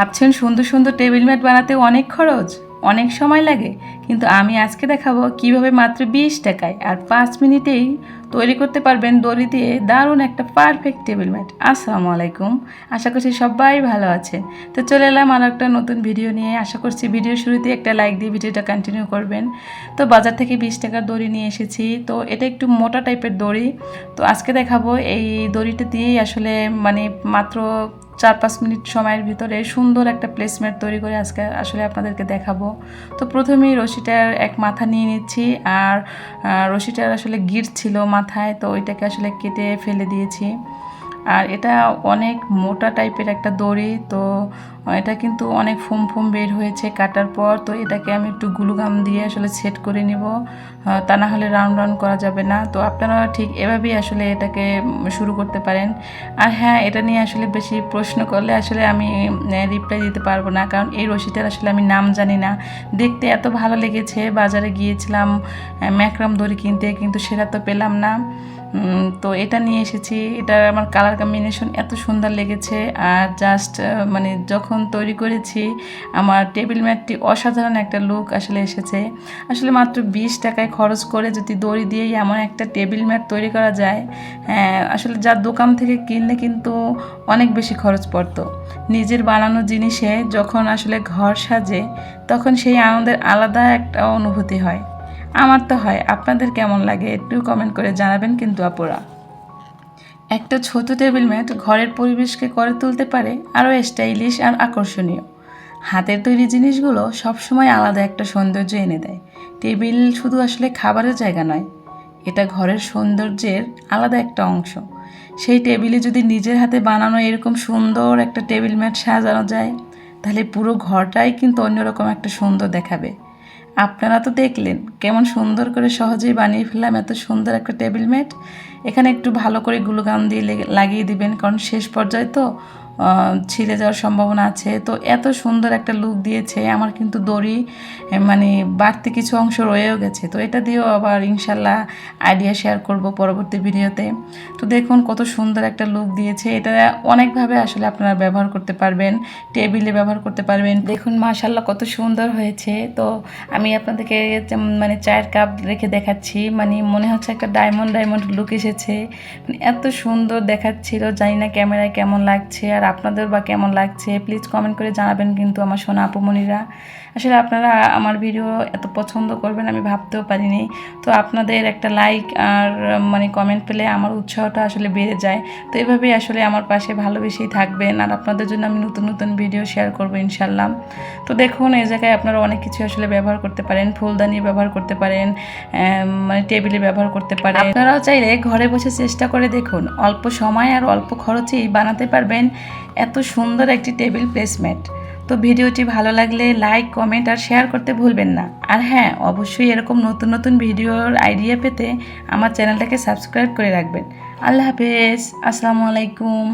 ভাবছেন সুন্দর সুন্দর টেবিল ম্যাট বানাতে অনেক খরচ, অনেক সময় লাগে, কিন্তু আমি আজকে দেখাবো কীভাবে মাত্র বিশ টাকায় আর পাঁচ মিনিটেই তৈরি করতে পারবেন দড়ি দিয়ে দারুণ একটা পারফেক্ট টেবিল ম্যাট। আসসালামু আলাইকুম, আশা করছি সবাই ভালো আছেন। তো চলে এলাম আর একটা নতুন ভিডিও নিয়ে। আশা করছি ভিডিও শুরুতে একটা লাইক দিয়ে ভিডিওটা কন্টিনিউ করবেন। তো বাজার থেকে বিশ টাকার দড়ি নিয়ে এসেছি। তো এটা একটু মোটা টাইপের দড়ি। তো আজকে দেখাবো এই দড়িটা দিয়েই আসলে মানে মাত্র চার পাঁচ মিনিট সময়ের ভিতরে সুন্দর একটা প্লেসমেন্ট তৈরি করে আজকে আসলে আপনাদেরকে দেখাবো। তো প্রথমেই রশিটার এক মাথা নিয়ে নিচ্ছি আর রশিটার আসলে গিট ছিল মাথায়, তো ওইটাকে আসলে কেটে ফেলে দিয়েছি। আর এটা অনেক মোটা টাইপের একটা দড়ি, তো এটা কিন্তু অনেক ফোম ফোম বের হয়েছে কাটার পর, তো এটাকে আমি একটু গ্লুগাম দিয়ে আসলে সেট করে নিব। তা না হলে রাউন্ড রাউন্ড করা যাবে না। তো আপনারা ঠিক এভাবেই আসলে এটাকে শুরু করতে পারেন। আর হ্যাঁ এটা নিয়ে আসলে বেশি প্রশ্ন করলে আসলে আমি রিপ্লাই দিতে পারব না। কারণ এই রশিটার আসলে আমি নাম জানি না। দেখতে এত ভালো লেগেছে। বাজারে গিয়েছিলাম ম্যাক্রাম দড়ি কিনতে, কিন্তু সেটা তো পেলাম না। তো এটা নিয়ে এসেছি। এটা আমার কালার কম্বিনেশন এত সুন্দর লেগেছে আর জাস্ট মানে যখন তৈরি করেছি আমার টেবিল ম্যাটটি অসাধারণ একটা লুক আসলে এসেছে। আসলে মাত্র বিশ টাকায় খরচ করে যদি দড়ি দিয়েই এমন একটা টেবিল ম্যাট তৈরি করা যায় হ্যাঁ, আসলে যার দোকান থেকে কিনলে কিন্তু অনেক বেশি খরচ পড়তো। নিজের বানানো জিনিসে যখন আসলে ঘর সাজে তখন সেই আনন্দের আলাদা একটা অনুভূতি হয়। আমার তো হয় আপনাদের কেমন লাগে একটু কমেন্ট করে জানাবেন কিন্তু আপুরা। একটা ছোট টেবিল ম্যাট ঘরের পরিবেশকে করে তুলতে পারে আরও স্টাইলিশ আর আকর্ষণীয়। হাতের তৈরি জিনিসগুলো সবসময় আলাদা একটা সৌন্দর্য এনে দেয়। টেবিল শুধু আসলে খাবারের জায়গা নয়, এটা ঘরের সৌন্দর্যের আলাদা একটা অংশ। সেই টেবিলে যদি নিজের হাতে বানানো এরকম সুন্দর একটা টেবিল ম্যাট সাজানো যায়, তাহলে পুরো ঘরটাই কিন্তু অন্যরকম একটা সুন্দর দেখাবে। আপনারা তো দেখলেন কেমন সুন্দর করে সহজেই বানিয়ে ফেললাম এত সুন্দর একটা টেবিল ম্যাট। এখানে একটু ভালো করে গ্লুগান দিয়ে লাগিয়ে দিবেন কারণ শেষ পর্যায়ে তো ছিঁড়ে যাওয়ার সম্ভাবনা আছে। তো এত সুন্দর একটা লুক দিয়েছে। আমার কিন্তু দড়ি মানে বাড়তি কিছু অংশ রয়েও গেছে। তো এটা দিয়েও আবার ইনশাল্লাহ আইডিয়া শেয়ার করব পরবর্তী ভিডিওতে তো দেখুন কত সুন্দর একটা লুক দিয়েছে। এটা অনেকভাবে আসলে আপনারা ব্যবহার করতে পারবেন টেবিলে ব্যবহার করতে পারবেন। দেখুন মাশাল্লাহ কত সুন্দর হয়েছে। তো আমি আপনাদেরকে মানে চায়ের কাপ রেখে দেখাচ্ছি। মানে মনে হচ্ছে একটা ডায়মন্ড ডায়মন্ড লুক এসেছে। মানে এত সুন্দর দেখাচ্ছিল। জানি না ক্যামেরায় কেমন লাগছে। আর আপনাদের বা কেমন লাগছে প্লিজ কমেন্ট করে জানাবেন কিন্তু আমার সোনা আপুমণিরা আসলে আপনারা আমার ভিডিও এত পছন্দ করবেন আমি ভাবতেও পারিনি। তো আপনাদের একটা লাইক আর মানে কমেন্ট পেলে আমার উৎসাহটা আসলে বেড়ে যায়। তো এভাবেই আসলে আমার পাশে ভালোবেসেই থাকবেন। আর আপনাদের জন্য আমি নতুন নতুন ভিডিও শেয়ার করব ইনশাল্লাহ তো দেখুন, এই জায়গায় আপনারা অনেক কিছু আসলে ব্যবহার করতে পারেন। ফুলদানি ব্যবহার করতে পারেন মানে টেবিলে ব্যবহার করতে পারেন। আপনারাও চাইলে ঘরে বসে চেষ্টা করে দেখুন। অল্প সময় আর অল্প খরচেই বানাতে পারবেন। এত সুন্দর একটি টেবিল প্লেসমেন্ট তো ভিডিওটি ভালো লাগলে লাইক কমেন্ট আর শেয়ার করতে ভুলবেন না। আর হ্যাঁ অবশ্যই এরকম নতুন নতুন ভিডিওর আইডিয়া পেতে আমার চ্যানেলটাকে সাবস্ক্রাইব করে রাখবেন। আল্লাহ হাফেজ, আসসালামু আলাইকুম।